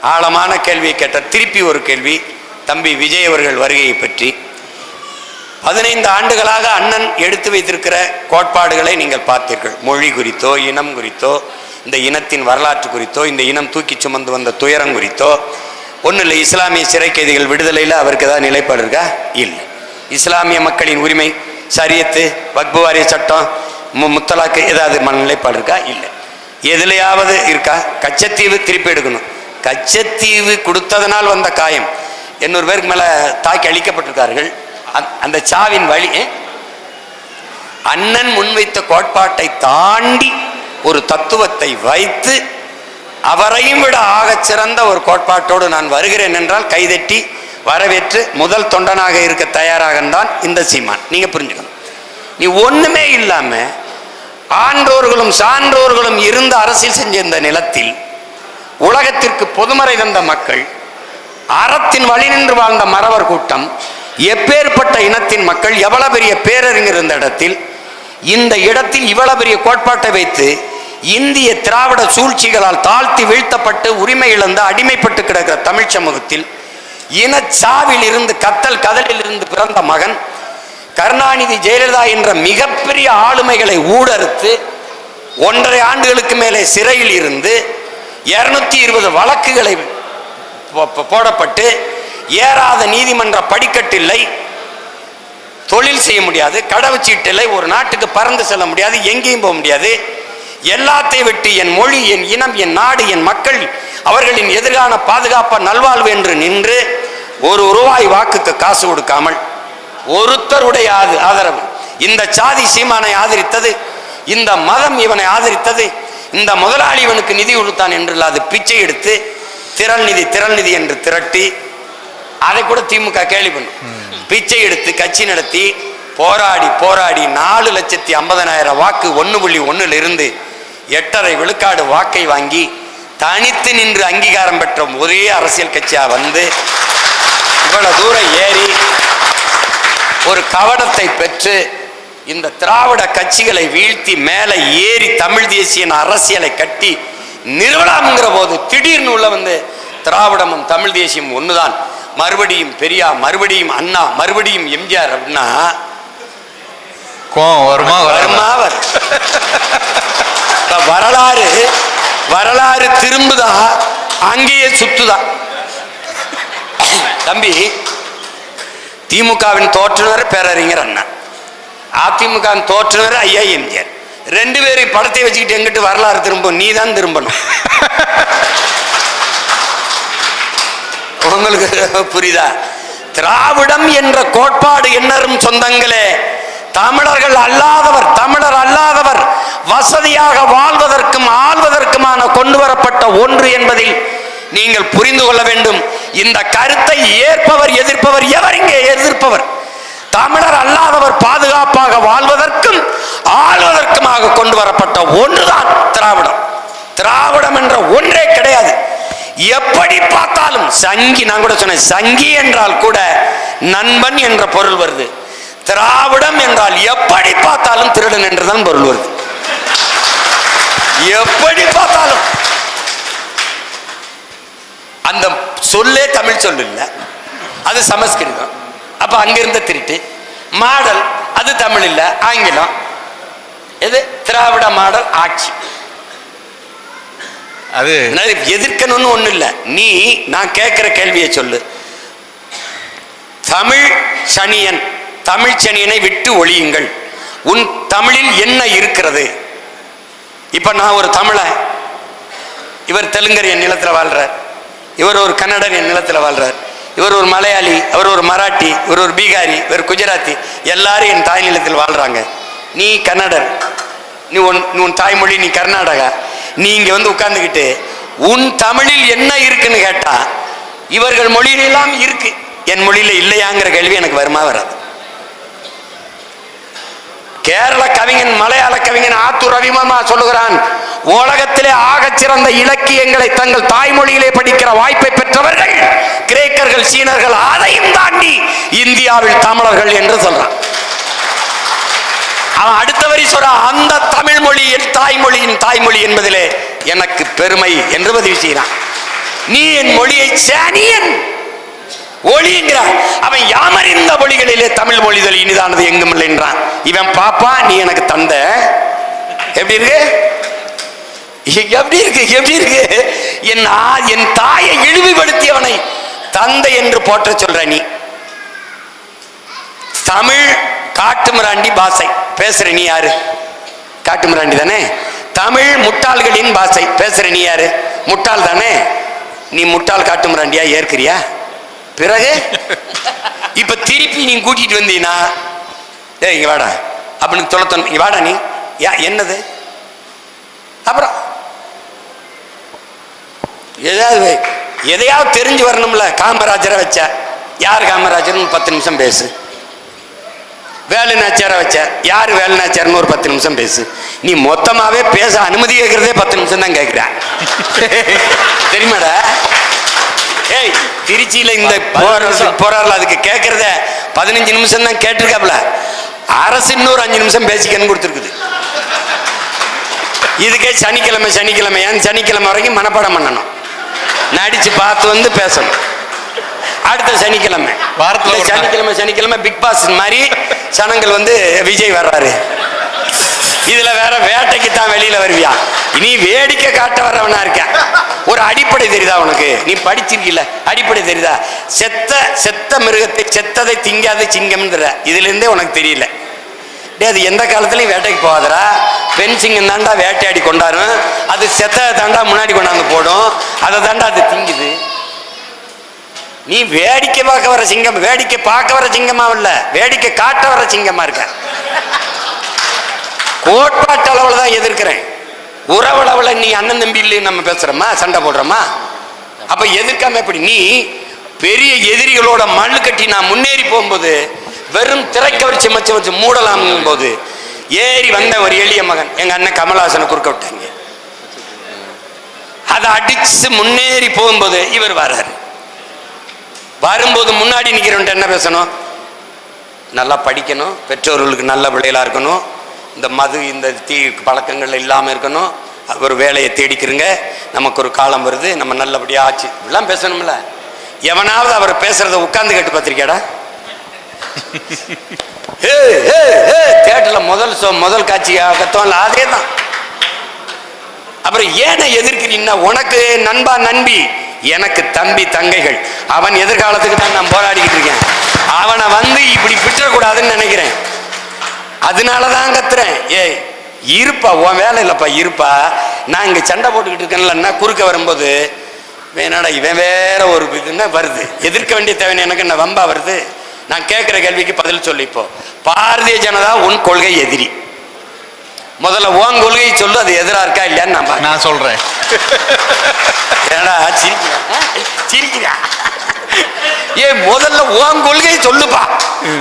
ஆழமான கேள்வியை கேட்ட திருப்பி ஒரு கேள்வி தம்பி விஜய் அவர்கள் வருகையை பற்றி. பதினைந்து ஆண்டுகளாக அண்ணன் எடுத்து வைத்திருக்கிற கோட்பாடுகளை நீங்கள் பார்த்தீர்கள். மொழி குறித்தோ இனம் குறித்தோ இந்த இனத்தின் வரலாற்று குறித்தோ இந்த இனம் தூக்கி சுமந்து வந்த துயரம் குறித்தோ ஒன்றும் இல்லை இஸ்லாமிய சிறை கைதிகள் விடுதலையில் அவருக்கு ஏதாவது நிலைப்பாடு இருக்கா? இல்லை. இஸ்லாமிய மக்களின் உரிமை சரியத்து வக்பு வாரிய சட்டம் மு- முத்தலாக்கு ஏதாவது மன நிலைப்பாடு இருக்கா? இல்லை. எதுலையாவது இருக்கா? கச்சத்தீவு திருப்பி எடுக்கணும். கச்சத்தீவு கொடுத்ததனால் வந்த காயம். எண்ணூறு பேருக்கு மேலே தாக்கி அழிக்கப்பட்டிருக்கார்கள். அந்த- அந்த சாவின் வழி அண்ணன் முன்வைத்த கோட்பாட்டை தாண்டி ஒரு தத்துவத்தை வைத்து அவரையும் விட ஆகச் சிறந்த ஒரு கோட்பாட்டோடு நான் வருகிறேன் என்றால் கைதட்டி வரவேற்று முதல் தொண்டனாக இருக்க தயாராக தான் இந்த சீமான். நீங்க புரிஞ்சுக்கணும். நீ ஒண்ணுமே இல்லாம ஆண்டோர்களும் சான்றோர்களும் இருந்து அரசியல் செஞ்ச இந்த நிலத்தில் உலகத்திற்கு பொதுமறை தந்த மக்கள் அறத்தின் வழி நின்று வாழ்ந்த மறவர் கூட்டம் எப்பேற்பட்ட இனத்தின் மக்கள் எவ்வளவு பெரிய பேரறிஞர் இருந்த இடத்தில் இந்த இடத்தில் இவ்வளவு பெரிய கோட்பாட்டை வைத்து இந்திய திராவிட சூழ்ச்சிகளால் தாழ்த்தி வீழ்த்தப்பட்டு உரிமை இழந்து அடிமைப்பட்டு கிடக்கிற தமிழ் சமூகத்தில் இனச்சாவில் இருந்து கத்தல் கதலில் இருந்து பிறந்த மகன் கருணாநிதி ஜெயலலிதா என்ற மிகப்பெரிய ஆளுமைகளை ஊடறுத்து ஒன்றரை ஆண்டுகளுக்கு மேலே சிறையில் இருந்து இருநூத்தி இருபது வழக்குகளை போடப்பட்டு ஏறாத நீதிமன்ற படிக்கட்டில்லை. தொழில் செய்ய முடியாது. கடவுச்சீட்டில்லை ஒரு நாட்டுக்கு பறந்து செல்ல முடியாது. எங்கேயும் போக முடியாது. எல்லாத்தை விட்டு என் மொழி என் இனம் என் நாடு என் மக்கள் அவர்களின் எதிர்கால பாதுகாப்ப நல்வாழ்வு என்று நின்று ஒரு ரூபாய் வாக்குக்கு காசு கொடுக்காமல் ஒருத்தருடைய ஆதரவு. இந்த சாதி சீமானை ஆதரித்தது இந்த மதம் இவனை ஆதரித்தது இந்த முதலாளி இவனுக்கு நிதி கொடுத்தான் என்று இல்லாது பிச்சை எடுத்து திரள் நிதி திரள் நிதி என்று திரட்டி அதை கூட திமுக கேள்வி பண்ணும். பிச்சை எடுத்து கட்சி நடத்தி போராடி போராடி நாலு லட்சத்தி ஐம்பதனாயிரம் வாக்கு ஒன்று புள்ளி ஒன்றில் இருந்து எட்டரை விழுக்காடு வாக்கை வாங்கி தனித்து நின்று அங்கீகாரம் பெற்ற ஒரே அரசியல் கட்சியாக வந்து இவ்வளவு தூரம் ஏறி ஒரு கவனத்தை பெற்று இந்த திராவிட கட்சிகளை வீழ்த்தி மேலே ஏறி தமிழ் தேசியன் அரசியலை கட்டி நிறுவனம்ங்கிற போது திடீர்னு உள்ள வந்து திராவிடமும் தமிழ் தேசியம் ஒண்ணுதான். மறுபடியும் பெரியா மறுபடியும் அண்ணா மறுபடியும் எம்ஜிஆர் அப்படின்னா வருமா வருமா வரலாறு வரலாறு திரும்புதா அங்கேயே சுத்துதா. தம்பி திமுகவின் தோற்றுனர் பேரறிஞர் அண்ணா அதிமுகவின் தோற்றுனர் ஐயா எம்ஜிஆர். ரெண்டு பேரும் படத்தை வச்சுக்கிட்டு எங்கிட்டு வரலாறு திரும்பும்? நீ தான் திரும்பணும். உங்களுக்கு புரியுதா? திராவிடம் என்ற கோட்பாடு என்னரும் சொந்தங்களே. தமிழர்கள் அல்லாதவர் தமிழர் அல்லாதவர் வசதியாக வாழ்வதற்கும் ஆள்வதற்குமான கொண்டு வரப்பட்ட ஒன்று என்பதில் நீங்கள் புரிந்து கொள்ள வேண்டும். இந்த கருத்தை ஏற்பவர் எதிர்ப்பவர் எவர் இங்கே எதிர்ப்பவர்? தமிழர் அல்லாதவர் பாதுகாப்பாக வாழ்வதற்கும் ஆள்வதற்குமாக கொண்டு வரப்பட்ட ஒன்றுதான் திராவிடம். திராவிடம் என்ற ஒன்றே கிடையாது. எப்படி பார்த்தாலும் சங்கி நான் கூட சொன்னேன் சங்கி என்றால் கூட நண்பன் என்ற பொருள் வருது. திராவிடம் என்றால் எப்படி பார்த்தாலும் திருடன் என்றுதான் பொருள் வருது. எப்படி பார்த்தாலும். அந்த சொல்லே தமிழ் சொல் இல்ல அது சமஸ்கிருதம். அப்ப அங்கிருந்த திருட்டு. மாடல் அது தமிழ் இல்ல ஆங்கிலம். எது? திராவிட மாடல் ஆட்சி. அது எதிர்க்கணும்னு ஒண்ணு இல்ல. நீ நான் கேட்கிற கேள்வியை சொல்லு. தமிழ் சனியன் தமிழ் சனியனை விட்டு ஒழியுங்கள். உன் தமிழில் என்ன இருக்கிறது? இப்ப நான் ஒரு தமிழன் இவர் தெலுங்கர் என் நிலத்துல வாழ்றார். இவர் ஒரு கன்னடர் என் நிலத்துல வாழ்றார். இவர் ஒரு மலையாளி அவர் ஒரு மராட்டி இவர் ஒரு பீகாரி இவர் குஜராத்தி. எல்லாரும் என் தாய் நிலத்தில் வாழ்றாங்க. நீ கன்னடர். நீ உன் உன் தாய்மொழி நீ கர்நாடகா. நீ இங்கே வந்து உட்கார்ந்துக்கிட்டு உன் தமிழில் என்ன இருக்குன்னு கேட்டால் இவர்கள் மொழியிலெல்லாம் இருக்கு. என் மொழியில இல்லையாங்கிற கேள்வி எனக்கு வருமா வராது. கேரள கவிஞன் மலையாள கவிஞன் ஆத்தூர் ரவிமர்மா சொல்லுகிறான் உலகத்திலே ஆகச் சிறந்த இலக்கியங்களை தங்கள் தாய்மொழியிலே படிக்கிற வாய்ப்பை பெற்றவர்கள் கிரேக்கர்கள் சீனர்கள் அதையும் தாண்டி இந்தியாவில் தமிழர்கள் என்று சொல்றான். அவன் அடுத்த வரி சொல்ற அந்த தமிழ் மொழி என் தாய்மொழியின் தாய்மொழி என்பதிலே எனக்கு பெருமை என்று பதிவு செய்கிறான். நீ என் மொழியை சேனியன் ஒளிங்கிறான் அவன் யாமறிந்த மொழிகளிலே தமிழ் மொழிதல் இனிதானது எங்கும் இல்லை என்றான். இவன் பாப்பா நீ எனக்கு தந்த எப்படி இருக்கு? எப்படி இருக்கு? எப்படி இருக்கு? என் ஆ- என் தாயை இழிவுபடுத்தியவனை தந்தை என்று போற்ற சொல்ற நீ. தமிழ் காட்டுமிராண்டி பாஷை பேசுற நீ யாரு? காட்டுமிராண்டி தானே? தமிழ் முட்டாள்களின் பாஷை பேசுற நீ யாரு? முட்டாள் தானே? நீ முட்டாள் காட்டுமிராண்டியா ஏற்கிறியா? பிறகு? இப்ப திருப்பி நீ கூட்டிட்டு வந்தீனா? டேய் இங்க வாடா. அப்படின்னு தொலைத்தன் இங்க வாடா நீ. யா என்னது? அப்புறம் ஏதாவது எதையாவது தெரிஞ்சு வரணும்ல காமராஜரை வச்ச. யார் காமராஜர்னு பத்து நிமிஷம் பேசு. வேலு நாச்சியாரை வச்ச. யார் வேலு நாச்சியார்னு ஒரு பத்து நிமிஷம் பேசு. நீ மொத்தமாவே பேச அனுமதி கேட்கறதே பத்து நிமிஷம் தான் கேட்கிற தெரியுமாடா? ஏய் திருச்சியில இந்த போறாருல அதுக்கு கேட்கறத பதினஞ்சு நிமிஷம் தான் கேட்டிருக்காப்ல. அரசு இன்னொரு அஞ்சு நிமிஷம் பேசிக்கன்னு கொடுத்துருக்குது. இதுக்கே சனிக்கிழமை சனிக்கிழமை ஏன் சனிக்கிழமை வரைக்கும் மனப்பாடம் பண்ணணும். நடிச்சு பார்த்து வந்து பேசணும். அடுத்த சனிக்கிழமை. வாரத்துல. சனிக்கிழமை சனிக்கிழமை பிக் பாஸ் மாதிரி சனங்கள் வந்து விஜய் வர்றாரு. இதுல வேற வேட்டைக்கு தான் வெளியில வருவியா? நீ வேடிக்கை காட்ட வர்றவனா இருக்க. ஒரு அடிப்படை தெரியுதா உனக்கு? நீ படிச்சிருக்கீல அடிப்படை தெரியுதா? செத்த செத்த மிருகத்தை செத்ததை திங்காத சிங்கம்ன்ற இதுல இருந்தே உனக்கு தெரியல. டே அது எந்த காலத்துலையும் வேட்டைக்கு போகாதரா பெண் சிங்கம் தாண்டா வேட்டையாடி கொண்டாரும் அது செத்த தாண்டா முன்னாடி கொண்டாந்து போடும். அதை தாண்டா அது திங்குது. நீ வேடிக்கை பார்க்க வர சிங்கம் வேடிக்கை பார்க்க வர சிங்கமா இல்ல. வேடிக்கை காட்ட வர சிங்கமா இருக்க. கோட்பாட்டு அளவுல தான் எதிர்க்கிறேன். உறவளவுல நீ அண்ணன் தம்பி இல்லைன்னு நம்ம பேசுறோமா? சண்டை போடுறோமா? அப்ப எதிர்க்காம எப்படி? நீ பெரிய எதிரிகளோட மண்ணு கட்டி நான் முன்னேறி போகும்போது வெறும் திரைக்கவர்ச்சி மச்ச வச்சு மூடலாம் போது ஏறி வந்த ஒரு எளிய மகன். எங்க அண்ணன் கமலஹாசனை குறுக்க விட்டாங்க. அதை அடிச்சு முன்னேறி போகும்போது இவர் வர்றாரு. வரும்போது முன்னாடி நிற்கிறவன்ட்ட என்ன பேசணும்? நல்லா படிக்கணும் பெற்றோர்களுக்கு நல்ல விளையலாக இருக்கணும் இந்த மது இந்த தீ பழக்கங்கள் இல்லாமல் இருக்கணும் ஒரு வேலையை தேடிக்கிறங்க நமக்கு ஒரு காலம் வருது நம்ம நல்லபடியாக ஆச்சு. இப்படிலாம் பேசணும்ல. எவனாவது அவர் பேசுகிறத உட்காந்து கேட்டு பார்த்திருக்கியாடா? தேட்டரில் முதல் முதல் காட்சியாக கத்தோம்ல அதே தான் அப்புறம் ஏனை எதிர்க்கிறீங்கன்னா உனக்கு நண்பா நண்பி எனக்கு தம்பி தங்கைகள். அவன் எதிர்காலத்துக்கு தான் நான் போராடிக்கிட்டு இருக்கேன். அவனை வந்து இப்படி விட்டுறக்கூடாதுன்னு நினைக்கிறேன். அதனால தான் கத்துறேன். ஏய் இருப்பா உன் வேலை இல்லைப்பா இருப்பா. நான் இங்கே சண்டை போட்டுக்கிட்டு இருக்கேன்லன்னா குறுக்க வரும்போது என்னடா இவன் வேற ஒரு இதுன்னா வருது. எதிர்க்க வேண்டிய தேவை எனக்கு என்ன வம்பா வருது? நான் கேட்குற கேள்விக்கு பதில் சொல்லு இப்போ. பாரதிய ஜனதா உன் கொள்கை எதிரி. முதல்ல உன் கொள்கையை சொல்லு அது எதிரா இருக்கா இல்லையான்னு நான். நான் சொல்றேன். ஏடா சிரிக்கிறா? சிரிக்கிறா? ஏ முதல்ல உன் கொள்கையை சொல்லுப்பா.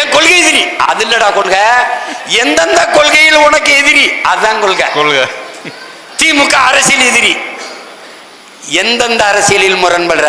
என் கொள்கை எதிரி. அது இல்லடா கொள்கை. எந்தெந்த கொள்கையில் உனக்கு எதிரி அதுதான் கொள்கை. கொள்க. திமுக அரசியல் எதிரி. எந்தெந்த அரசியலில் முரண்படுற?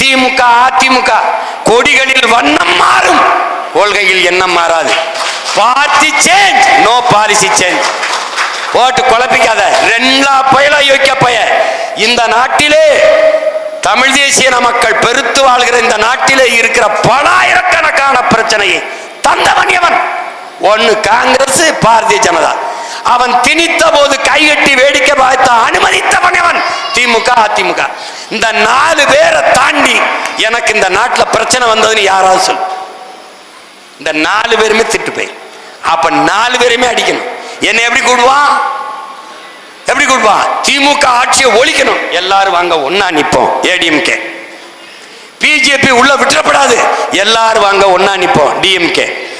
திமுக அதிமுக கொடிகளில் வண்ணம் மாறும். கொள்கையில் எண்ணம் மாறாது. Party change no policy change போட்டு குழப்பிக்காத. ரெண்டா பயலா யோக்கிய பய. இந்த நாட்டிலே தமிழ் தேசிய மக்கள் பெருத்து வாழ்கிற இந்த நாட்டிலே இருக்கிற பலாயிரக்கணக்கான பிரச்சனையை தந்தவன் எவன்? ஒன்னு காங்கிரஸ் பாரதிய ஜனதா. அவன் திணித்த போது கைகட்டி வேடிக்கை பார்த்த அனுமதித்தவன் எவன்? திமுக அதிமுக. இந்த நாலு பேரை எனக்கு இந்த நாட்டில் பிரச்சனை வந்ததுன்னு யாராவது சொல்லு. இந்த நாலு பேருமே திட்டு போய். அப்ப நாலு பேருமே அடிக்கணும். என்ன எப்படி கூடுவான் எப்படி கூடுவான் திமுக ஆட்சியை ஒழிக்கணும். எல்லாரும் வாங்க ஒன்னா நிற்போம் ஏடிஎம்கே பிஜேபி உள்ள விட்டுறப்படாது. எல்லாரும் வாங்க ஒன்னா நிற்போம் டிஎம்கே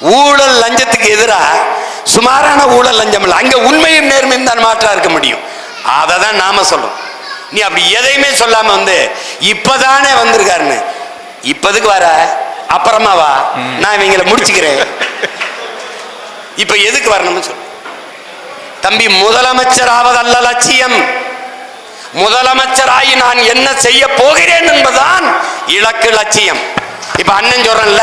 ஊழல் லஞ்சத்துக்கு எதிராக சுமாரான ஊழல் லஞ்சம் இல்லை. அங்கே உண்மையும் நேர்மையும் தான் மாற்றா இருக்க முடியும். அதை தான் நாம சொல்லணும் நீ அப்படி எதையுமே சொல்லாம வந்து இப்பதானே வந்திருக்காருன்னு. இப்பதுக்கு வர? அப்புறமா வா. நான் இவங்களை முடிச்சுக்கிறேன். இப்ப எதுக்கு வரணும்னு சொல்லு. தம்பி முதலமைச்சர் ஆவதல்ல லட்சியம். முதலமைச்சராகி நான் என்ன செய்ய போகிறேன் என்பதுதான் இலக்கு லட்சியம். இப்ப அண்ணன் சொல்றேன்ல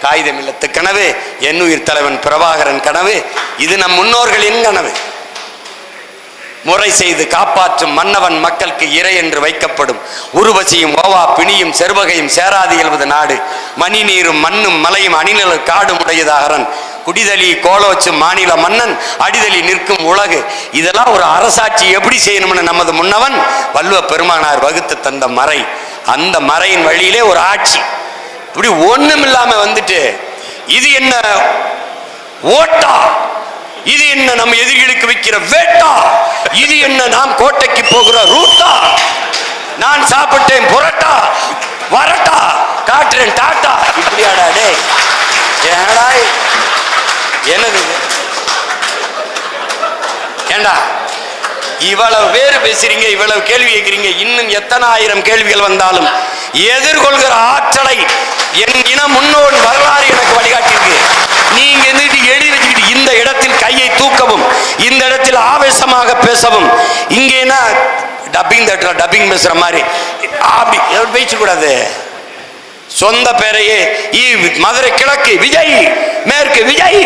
காகிதம் இல்லத்து கனவு எண்ணுயிர் தலைவன் பிரபாகரன் கனவு இது நம் முன்னோர்களின் கனவு. முறை செய்து காப்பாற்றும் மன்னவன் மக்களுக்கு இறை என்று வைக்கப்படும். உருவசியும் ஓவா பிணியும் செருவகையும் சேராது எழுவது நாடு. மணி நீரும் மண்ணும் மலையும் அணிநிழல் காடும் உடையதாகரன் குடிதலி கோலோச்சு மாநில மன்னன் அடிதலி நிற்கும் உலகு. இதெல்லாம் ஒரு அரசாட்சி எப்படி செய்யணும்னு நமது முன்னவன் வல்லுவ பெருமானார் வகுத்து தந்த மறை. அந்த மறையின் வழியிலே ஒரு ஆட்சி. இப்படி ஒண்ணும் இல்லாம வந்துட்டு இது என்ன ஓட்டா? இது என்ன நம்ம எதிரிகளுக்கு வைக்கிற வேட்டா? இது என்ன நாம் கோட்டைக்கு போகிற ரூட்டா? நான் சாப்பிட்டேன் புரட்டா? வரட்டா? காட்டுறேன் டாட்டா? இப்படியாடா டேய். ஏடா என்னது ஏண்டா? இவ்வளவு பேர் பேசுறீங்க இவ்வளவு கேள்வி கேட்கிறீங்க இன்னும் எத்தனை ஆயிரம் கேள்விகள் வந்தாலும் எதிர்கொள்கிற ஆற்றலை என் இன முன்னோன் வரலாறு எனக்கு வழிகாட்டியிருக்கு. நீங்க இருந்துட்டு எழுதி வச்சுக்கிட்டு இந்த இடத்தில் கையை தூக்கவும் இந்த இடத்தில் ஆவேசமாக பேசவும். இங்கேனா டப்பிங் தட்டுற டப்பிங் பேசுற மாதிரி. அப்படி பேசக்கூடாது சொந்த பேரையே ஈ மதுரை கிழக்கு விஜய் மேற்கு விஜய்.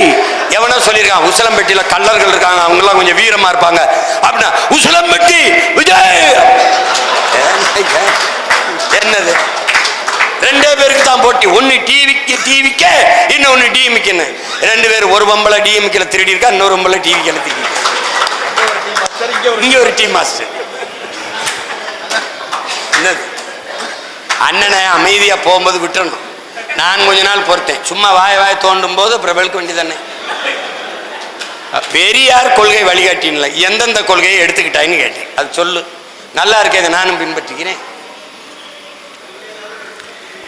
எவனோ சொல்லியிருக்கான் உசலம்பட்டியில கல்லர்கள் இருக்காங்க அவங்க எல்லாம் கொஞ்சம் வீரமா இருப்பாங்க. அப்படின்னா உசலம்பட்டி விஜய் என்னது ரெண்டே பேருக்கு தான் போட்டி ஒன்னு டிவிக்கு டிவிக்க இன்னொன்னு டிஎம்கேன்னு ரெண்டு பேர் ஒரு பொம்பளை டிஎம்கேல திருடி இருக்கா இன்னொரு பொம்பளை டிவிக்கேல திருடி இங்க ஒரு டீம் மாஸ்டர். என்னது? அண்ணனை அமைதியா போகும்போது விட்டுறணும். நான் கொஞ்ச நாள் பொறுத்தேன். சும்மா வாய வாய தோண்டும் போது பிரபலுக்கு வெளுக்க வேண்டியதானே பெரியார் கொள்கை வழிகாட்டின்ல எந்தெந்த கொள்கையை எடுத்துக்கிட்டாயின்னு கேட்டேன். அது சொல்லு. நல்லா இருக்கே இதை நானும் பின்பற்றிக்கிறேன்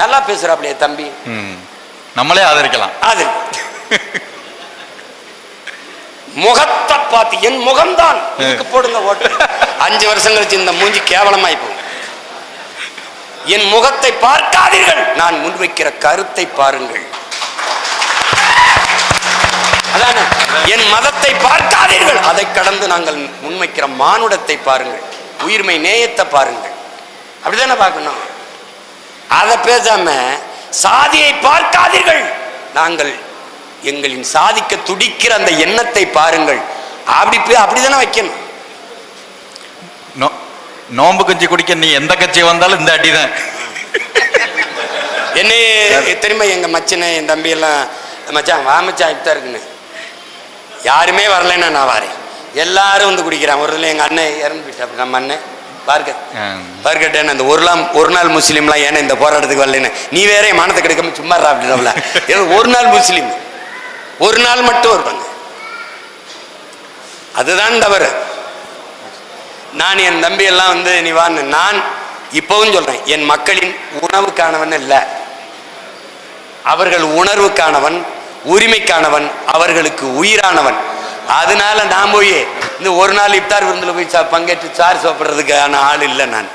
நல்லா பேசுறாப்லையே தம்பி. நம்மளே ஆதரிக்கலாம். அது முகத்தை பார்த்து என் முகம்தான். இதுக்கு போடுங்க ஓட்டு. அஞ்சு வருஷம் கழிச்சு இந்த மூஞ்சி கேவலமாய் போகும் என் முகத்தை பார்க்காதீர்கள். நான் முன்வைக்கிற கருத்தை பாருங்கள். அதானே? என் மதத்தை பார்க்காதீர்கள். அதை கடந்து நாங்கள் முன்வைக்கிற மானுடத்தை பாருங்கள். உயிர்மை நேயத்தை பாருங்கள். அப்படிதானே பார்க்கணும்? அதை பேசாம சாதியை பார்க்காதீர்கள். நாங்கள் எங்களின் சாதிக்க துடிக்கிற அந்த எண்ணத்தை பாருங்கள். அப்படி பே- அப்படிதானே வைக்கணும். நோ- நோன்பு கஞ்சி குடிக்க நீ எந்த கட்சி வந்தாலும் இந்த அடிதான். என்னை திரும்ப எங்க மச்சனை என் தம்பி எல்லாம் மச்சான் வா மச்சான் இப்பதான் இருக்குன்னு. யாருமே வரலைன்னா நான் வரேன். எல்லாரும் வந்து குடிக்கிறான். ஒரு இதில் எங்க அண்ணன் இறந்து போயிட்டா நம்ம அண்ணன். பார்க்க பார்க்கட்டேன் அந்த ஒரு நாள் ஒரு நாள் முஸ்லீம்லாம் ஏன்னா இந்த போராட்டத்துக்கு வரலன்னு. நீ வேற என் மானத்தை கிடைக்காம சும்மா அப்படின்றவல ஏதோ ஒரு நாள் முஸ்லீம். ஒரு நாள் மட்டும் வருவாங்க. அதுதான் தவறு. நான் என் தம்பி எல்லாம் வந்து நீ வான்னு. நான் இப்பவும் சொல்றேன் என் மக்களின் உணவுக்கானவன் இல்லை அவர்கள் உணர்வுக்கானவன் உரிமைக்கானவன் அவர்களுக்கு உயிரானவன். அதனால நான் போய் இந்த ஒரு நாள் இப்தார் விருந்தில் போய் சா- பங்கேற்று சார் சாப்பிட்றதுக்கான ஆள் இல்லை நான்.